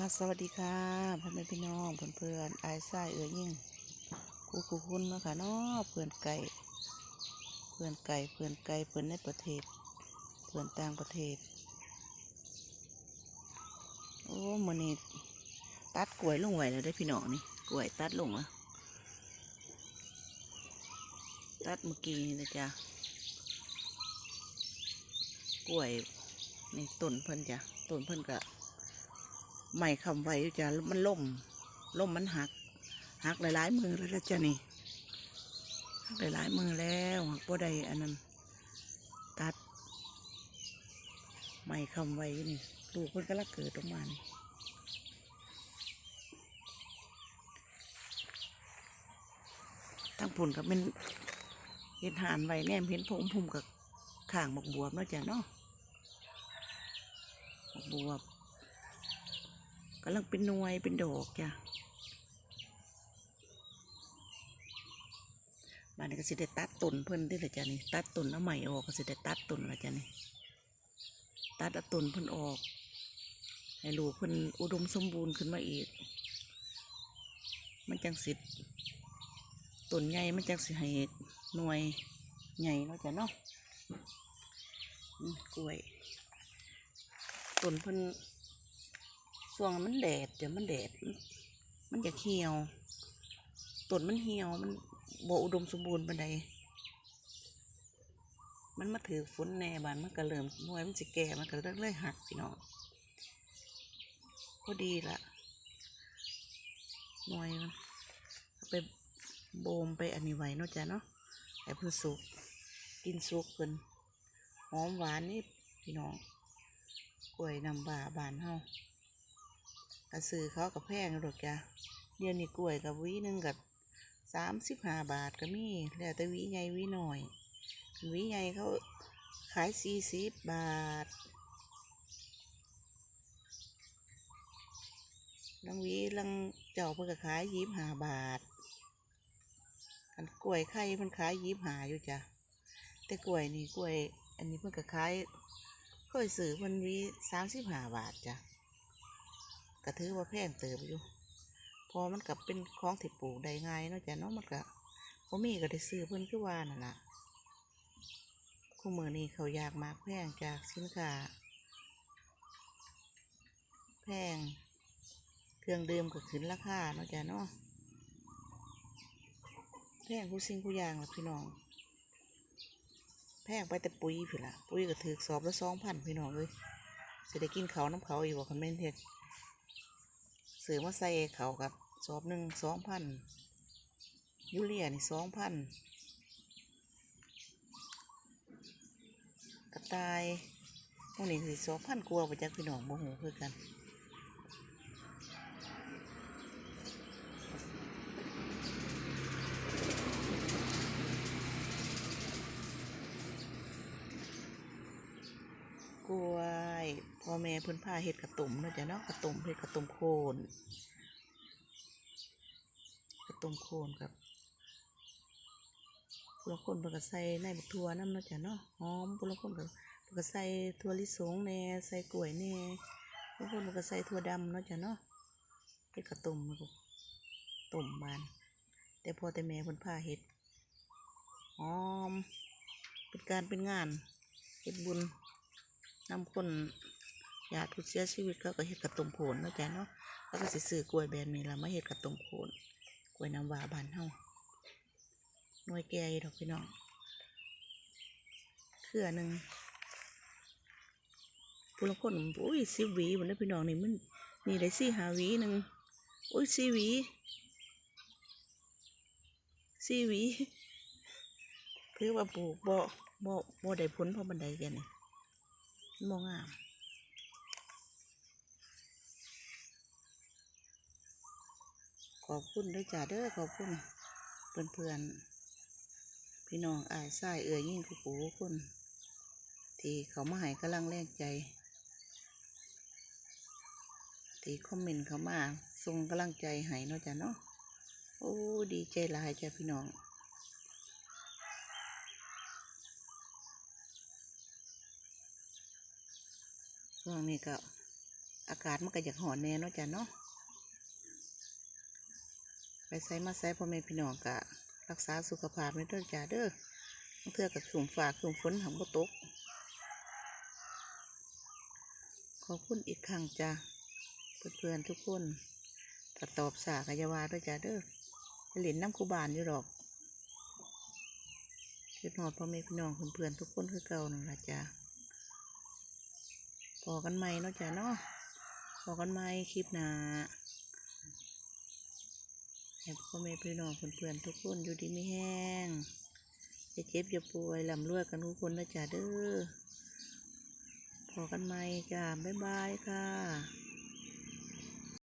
ค่ะ สวัสดีค่ะพ่อแม่พี่น้องเพื่อนเพื่อนๆอายไส้เอ๋ยยิ่งกูกูคุณเนาะค่ะเนาะเพื่อนไก่ เพื่อนไก่เพื่อนไก่เพื่อนในประเทศ เพื่อนต่างประเทศ โอ้มันนี่ตัดกล้วยลงไหวแล้วได้พี่น้องนี่กล้วยตัดลงแล้วตัดเมื่อกี้นี่นะจ๊ะกล้วยนี่ต้นเพิ่นจ้ะต้นเพิ่นกะ ไม่คำไว้จ้ะมันล่มล่มมันหัก หักหลายๆมือแล้วจ้ะนี่หักหลายๆมือแล้วหักบ่ได้อันนั้น ตัดไม่คำไว้นี่ลูกเพิ่นก็ละเกิดออกมานี่ทั้งผุนกับเป็นเห็ดหานไว้แนมเห็นพงพุ่มกับข่างหมกบวบเนาะจ้ะเนาะหมกบวบำลังเป็นน่วยเป็นดอกจ้ะบ้านนี้ก็สิได้ตัดต้นเพิ่นได้เลยจ้ะนี่ตัดต้นเอาใหม่ออกก็สิได้ตัดต้นละจ้ะนี่ตัดต้นเพิ่นออก ให้ลูกเพิ่นอุดมสมบูรณ์ขึ้นมาอีก มันจังสิต้นใหญ่มันจังสิให้หน่วยใหญ่เนาะจ้ะเนาะกล้วยต้นเพิ่น ช่วงมันแดดเดี๋ยวมันแดด มันจะเหี่ยวต้นมันเหี่ยวมันโบอุดมสมบูรณ์ปานใดมันมาถือฝนแน่บานมันก็เริ่มหน่วยมันจะแก่มันก็เริ่มเลยหักพี่น้องพอดีละหน่วยมันไปโบมไปอันนี้ไว้เนาะจ้ะเนาะให้เพิ่นสุกกินสุกเพิ่นหอมหวานนี่พี่น้องกล้วยนำบาบานเฮา กระสือเขากับแพงหรอกจ้ะเดี๋ยวนี้กล้วยกับวีหนึ่งกับสามสิบห้าบาทก็มีแล้วแต่วีใหญ่วีหน่อยวีใหญ่เขาขายสี่สิบบาทลังวีลังเจ้าเพิ่นก็ขายยี่สิบห้าบาทอันกล้วยไข่มันขายยี่สิบห้าอยู่จ้ะแต่กล้วยนี่กล้วย อันนี้เพิ่นก็ขายเคยซื้อเพิ่นวีสามสิบห้าบาทจ้ะ ก็ถือว่าแพงเติบอยู่ พอมันกับเป็นของที่ปลูกได้ง่ายนาะจ้ะเนาะมันก็พอมีก็ได้ซื้อเพิ่นคือว่านั่นละคู่มือนี้เขาอยากมากแพงจากสินค้าแพงเครื่องดื่มก็ขึ้นราคาเนาะจ้ะเนาะแพงผู้สิ่งผู้อย่างละพี่น้อง แพงไปแต่ปุ๋ยพี่ละปุ๋ยก็ถือสอบละสองพันพี่น้องเลยจะได้กินเขาน้ำเขาอีกว่คันแม่นเทศ ซื้อมาใส่เขากับสอบหนึ่งสองพันยูเรียนี่สองพันกระต่ายพวกนี้คือสองพันกว่าไปจากพี่น้องโมโหคือกันกล้ว พ่อแม่เพิ่นพาเห็ดกระตุ่มเนาะจ้ะเนาะกระตุ่มเห็ดกระตุ่มโคนกระตุ่มโคนครับพวกคนเพิ่นก็ใส่ในบักทั่วน้ำเนาะจ้ะเนาะหอมพวกคนก็เพิ่นก็ใส่ถั่วลิสงแน่ใส่กล้วยแน่พวกคนเพิ่นก็ใส่ถั่วดำเนาะจ้ะเนาะเห็ดกระตุ่มมันก็ตุ่มบาน แต่พอแต่แม่เพิ่นพาเห็ดหอมเป็นการเป็นงานเฮ็ดบุญ นำคนญาติผู้เสียชีวิตเขาก็เฮ็ดกระตุ่มโขนเนาะจ้ะเนาะเขาก็สิซื้อกล้วยแบบนี้ละมาเฮ็ดกระตุ่มโขนกล้วยน้ำว้าบานเฮาหน่วยแก่อยู่ดอกพี่น้องเครือหนึ่งผู้ละคนอุ้ยสิบหวีหมดแล้พี่น้องนี่มันนี่ได้สี่หาวีหนึ่งอุ้ยสี่หวีสี่หวีคือว่าปลูกบ่บ่บ่ได้ผลเพราะบันไดแกนี่ มองอะขอบคุณด้วยจ้าเด้อขอบคุณเพื่อนเพื่อนๆพี่น้องอายสายเอ่ยยิ่งคุกูคุณที่เขามาให้กำลังแรงใจที่คอมเมนต์เขามาส่งกำลังใจให้เนาะจ้ะเนาะโอ้ดีใจหลายจ้ะพี่น้อง ช่วงนี้ก็อากาศมันก็อยากหอนแน่เนาะจ้ะเนาะไปใส่มาใส่พ่อแม่พี่น้องกะรักษาสุขภาพในเด้อจ้าเด้อบางเทื่อกับขุมฝากขุมฝนหังบ่ตก ขอบคุณอีกครั้งจ้าเพื่อนๆทุกคนถ้าตอบสากอยาวาด้วยจ้าเด้อไปเล่นน้ำคูบานอยู่หรอกคิดหอดพ่อแม่พี่น้องเพื่อนๆทุกคนคือเก่านั่นละจ้า อกันใหม่เนาะจ้าเนาะพอกันใหม่คลิปหน้าให้พ่อแม่พี่น้องเพื่อนๆทุกคนอยู่ดีไม่แห้งอย่าเจ็บอย่าป่วยลำรวยกันทุกคนนะจ้าเด้อพอกันใหม่จ้าบ๊ายบายค่ะ